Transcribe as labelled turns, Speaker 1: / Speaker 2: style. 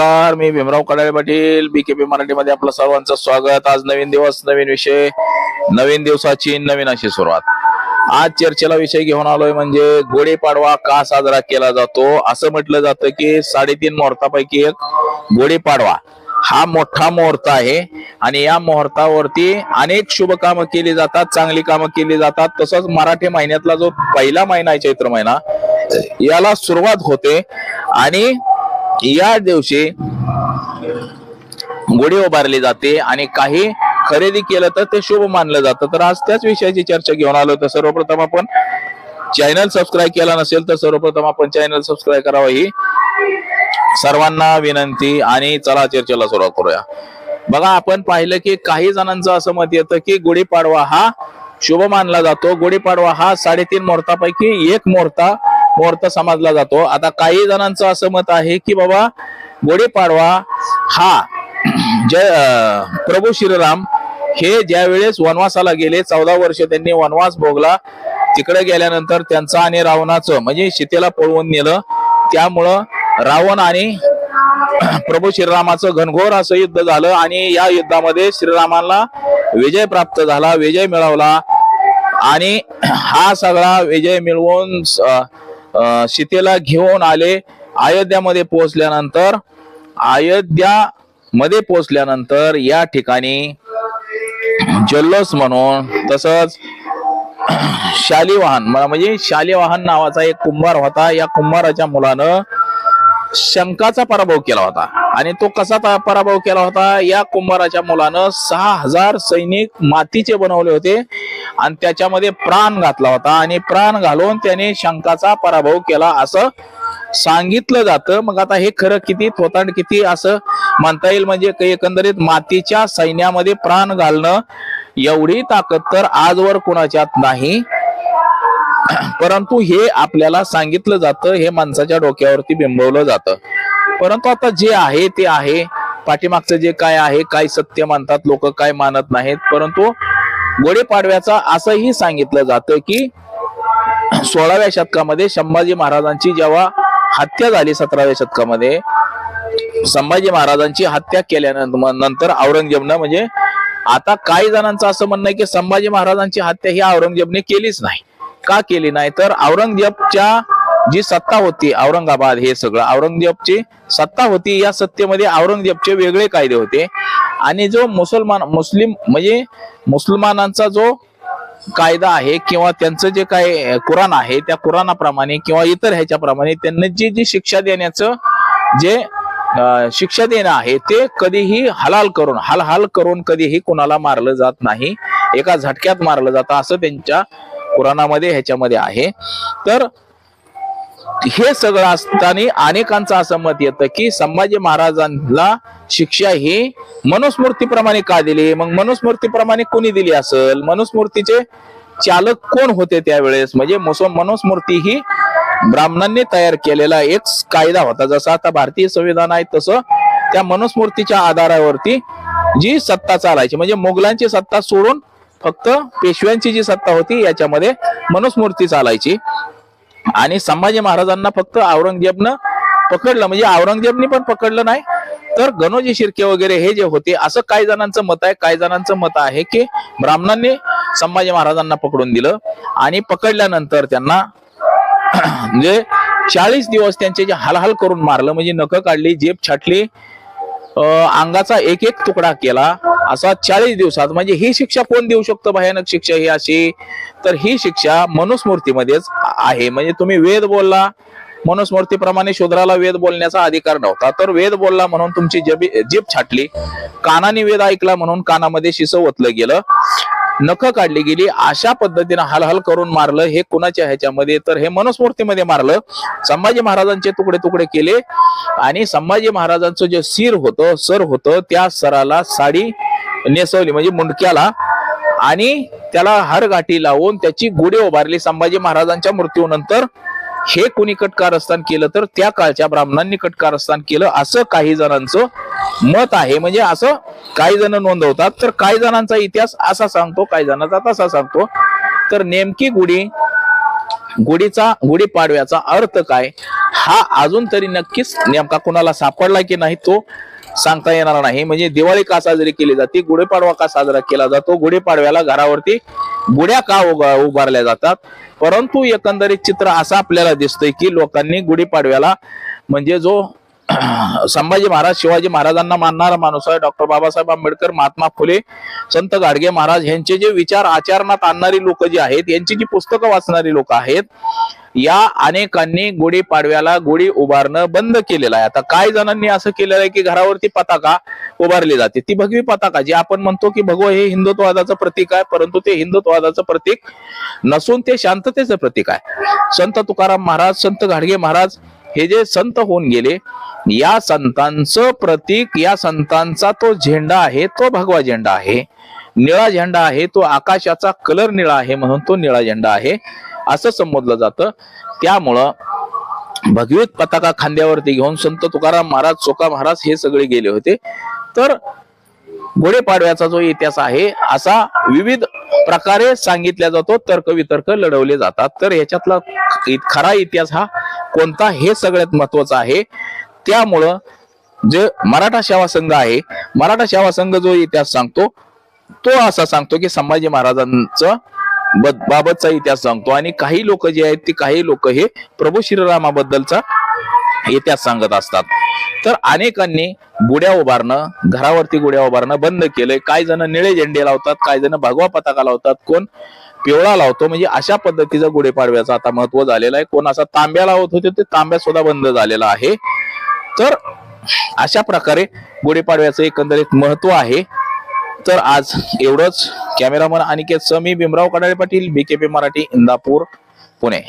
Speaker 1: नमस्कार मी भीमराव कडाळे पाटील बीकेपी मराठीमध्ये आपलं सर्वांचं स्वागत. आज नवीन दिवस नवीन विषय नवीन दिवसाची नवीन अशी सुरुवात. आज चर्चेला विषय घेऊन आलोय म्हणजे गुढीपाडवा का साजरा केला जातो? असं म्हटलं जातं की साडेतीन मुहूर्तापैकी एक गुढीपाडवा हा मोठा मुहूर्त आहे आणि या मुहूर्तावरती अनेक शुभ कामं केली जातात चांगली कामं केली जातात. तसंच मराठी महिन्यातला जो पहिला महिना आहे चैत्र महिना याला सुरुवात होते आणि या दिवशी गुढी उभारली जाते आणि काही खरेदी केलं तर ते शुभ मानलं जातं. तर आज त्याच विषयाची चर्चा घेऊन आलो तर सर्वप्रथम आपण चॅनल सबस्क्राईब केला नसेल तर सर्वप्रथम आपण चॅनल सबस्क्राईब करावं ही सर्वांना विनंती आणि चला चर्चेला सुरुवात करूया. बघा आपण पाहिलं की काही जणांचं असं मत येतं की गुढीपाडवा हा शुभ मानला जातो. गुढीपाडवा हा साडेतीन मुहूर्तापैकी एक मुहूर्ता मुहूर्त समजला जातो. आता काही जणांचं असं मत आहे की बाबा गुढीपाडवा हा जय प्रभू श्रीराम हे ज्या वेळेस वनवासाला गेले चौदा वर्ष त्यांनी वनवास भोगला. तिकडे गेल्यानंतर त्यांचं आणि रावणाचं म्हणजे सीतेला पळवून नेलं. त्यामुळं रावण आणि प्रभू श्रीरामाचं घनघोर असं युद्ध झालं आणि या युद्धामध्ये श्रीरामाला विजय प्राप्त झाला विजय मिळवला. आणि हा सगळा विजय मिळवून सीतेला घेऊन आले. अयोध्यामध्ये पोहोचल्यानंतर अयोध्या मध्ये पोहोचल्यानंतर या ठिकाणी जल्लोष म्हणून तसंच शालिवाहन म्हणजे शालिवाहन नावाचा एक कुंभार होता. या कुंभाराच्या मुलानं शंकाचा पराभव केला होता. आणि तो कसा पराभव केला होता? या कुंभाराच्या मुलानं सहा हजार सैनिक मातीचे बनवले होते. आणि त्याच्यामध्ये प्राण घातला होता. आणि प्राण घालून त्याने शंकाचा पराभव केला असं सांगितलं जातं. मग आता हे खरं किती थोतांड किती असं म्हणता येईल? म्हणजे एकंदरीत मातीच्या सैन्यामध्ये प्राण घालणं एवढी ताकद तर आजवर कुणाच्यात नाही. परंतु हे आपल्याला सांगितलं जातं हे माणसाच्या डोक्यावरती बिंबवलं जातं. परंतु आता जे आहे ते आहे. पाठीमागचं जे काय आहे काय सत्य मानतात लोक काय मानत नाहीत. परंतु गुढीपाडव्याचा असंही सांगितलं जातं की सोळाव्या शतकामध्ये संभाजी महाराजांची जेव्हा हत्या झाली सतराव्या शतकामध्ये संभाजी महाराजांची हत्या केल्यानंतर नंतर औरंगजेबनं म्हणजे आता काही जणांचं असं म्हणणं आहे की संभाजी महाराजांची हत्या ही औरंगजेबने केलीच नाही. का केली नाही? तर औरंगजेबच्या जी सत्ता होती औरंगाबाद हे सगळं औरंगजेबची सत्ता होती या सत्तेमध्ये औरंगजेबचे वेगळे कायदे होते. आणि जो मुसलमान मुस्लिम म्हणजे मुसलमानांचा जो कायदा आहे किंवा त्यांचं जे काय कुराण आहे त्या कुराणाप्रमाणे किंवा इतर ह्याच्याप्रमाणे त्यांना जी जी शिक्षा देण्याचं जे शिक्षा देणं आहे ते कधीही हलाल करून हलहाल करून कधीही कुणाला मारलं जात नाही. एका झटक्यात मारलं जातं असं त्यांच्या कुराणामध्ये ह्याच्यामध्ये आहे. तर हे सगळं असताना अनेकांचं असं मत येतं की संभाजी महाराजांना शिक्षा ही मनुस्मृतीप्रमाणे का दिली? मग मनुस्मृतीप्रमाणे कोणी दिली असेल? मनुस्मृतीचे चालक कोण होते त्यावेळेस? म्हणजे मनुस्मृती ही ब्राह्मणांनी तयार केलेला एक कायदा होता. जसा आता भारतीय संविधान आहे तसं त्या मनुस्मृतीच्या आधारावरती जी सत्ता चालायची म्हणजे मुघलांची सत्ता सोडून फक्त पेशव्यांची जी सत्ता होती याच्यामध्ये मनुस्मृती चालायची. आणि संभाजी महाराजांना फक्त औरंगजेबनं पकडलं म्हणजे औरंगजेबनी पण पकडलं नाही तर गणोजी शिर्के वगैरे हे जे होते असं काही जणांचं मत आहे काही जणांचं मत आहे की ब्राह्मणांनी संभाजी महाराजांना पकडून दिलं आणि पकडल्यानंतर त्यांना म्हणजे चाळीस दिवस त्यांचे जे हालहाल करून मारलं म्हणजे नखं काढली जेब छाटली अंगाचा एक एक तुकडा केला असा चाळीस दिवसात म्हणजे ही शिक्षा कोण देऊ शकतो भयानक शिक्षा ही अशी? तर ही शिक्षा मनुस्मृतीमध्येच आहे. म्हणजे तुम्ही वेद बोलला मनुस्मृतीप्रमाणे शूद्राला वेद बोलण्याचा अधिकार नव्हता. तर वेद बोलला म्हणून तुमची जबी जीभ छाटली कानाने वेद ऐकला म्हणून कानामध्ये शिस ओतलं गेलं. नख काढली गेली. अशा पद्धतीनं हलहल करून मारलं. हे कुणाच्या ह्याच्यामध्ये? तर हे मनुस्मृतीमध्ये मारलं. संभाजी महाराजांचे तुकडे तुकडे केले. आणि संभाजी महाराजांचं जे सिर होतं सर होतं त्या सराला साडी नेसवली म्हणजे मुंडक्याला. आणि त्याला हरघाटी लावून त्याची गुढी उभारली. संभाजी महाराजांच्या मृत्यूनंतर हे कुणी कटकारस्थान केलं? तर त्या काळच्या ब्राह्मणांनी कटकारस्थान केलं. असं काही जणांचं मत आहे. म्हणजे असं काही जण नोंदवतात. तर काही जणांचा इतिहास असा सांगतो काही जणांचा तसा सांगतो. तर नेमकी गुढी गुढीचा गुढीपाडव्याचा अर्थ काय? हा अजून तरी नक्कीच नेमका कुणाला सापडला की नाही तो सांगता येणार नाही. म्हणजे दिवाळी का साजरी केली जाते? गुढीपाडवा का साजरा केला जातो? गुढीपाडव्याला घरावरती गुढ्या का उभारल्या जातात? परंतु एकंदरीत चित्र असं आपल्याला दिसतंय की लोकांनी गुढीपाडव्याला म्हणजे जो संभाजी महाराज शिवाजी महाराजांना मानणारा माणूस आहे डॉक्टर बाबासाहेब आंबेडकर महात्मा फुले संत गाडगे महाराज. यांचे जे विचार आचरणात आणणारी लोक जी आहेत यांची जी पुस्तकं वाचणारी लोक आहेत या अनेकांनी गुढी पाडव्याला गुढी उभारणं बंद केलेलं आहे. आता काही जणांनी असं केलेलं आहे की घरावरती पताका उभारली जाते. ती भगवी पताका जी आपण म्हणतो की भगव हे हिंदुत्ववादाचं प्रतीक आहे परंतु ते हिंदुत्ववादाचं प्रतीक नसून ते शांततेचं प्रतीक आहे. संत तुकाराम महाराज संत गाडगे महाराज हे जे संत होऊन गेले या संतांचं प्रतीक या संतांचा तो झेंडा आहे तो भगवा झेंडा आहे. निळा झेंडा आहे तो आकाशाचा कलर निळा आहे म्हणून तो निळा झेंडा आहे असं संबोधलं जातं. त्यामुळं भगवीत पताका खांद्यावरती घेऊन संत तुकाराम महाराज चोका महाराज हे सगळे गेले होते. तर घोडेपाडव्याचा जो इतिहास आहे असा विविध प्रकारे सांगितला जातो तर्कवितर्क लढवले जातात. तर याच्यातला खरा इतिहास हा कोणता हे सगळ्यात महत्वाचं आहे. त्यामुळं जे मराठा सेवा संघ आहे मराठा सेवा संघ जो इतिहास सांगतो तो असा सांगतो की संभाजी महाराजांचा बाबतचा इतिहास सांगतो. आणि काही लोक जे आहेत ते काही लोक हे प्रभू श्रीरामाबद्दलचा इतिहास सांगत असतात. तर अनेकांनी गुड्या उभारणं घरावरती गुड्या उभारणं बंद केलंय. काही जण निळे झेंडे लावतात काही जण भगवा पताका लावतात. कोण पिवळा लावतो म्हणजे अशा पद्धतीचं गुढीपाडव्याचं आता महत्त्व झालेलं आहे. कोण असा तांब्या लावत होते ते तांब्या सुद्धा बंद झालेला आहे. तर अशा प्रकारे गुढीपाडव्याचं एकंदरीत महत्त्व आहे. तर आज एवढंच. Cameraman Aniket Sami Bhimrao Kadale Patil BKP Marathi Indapur Pune.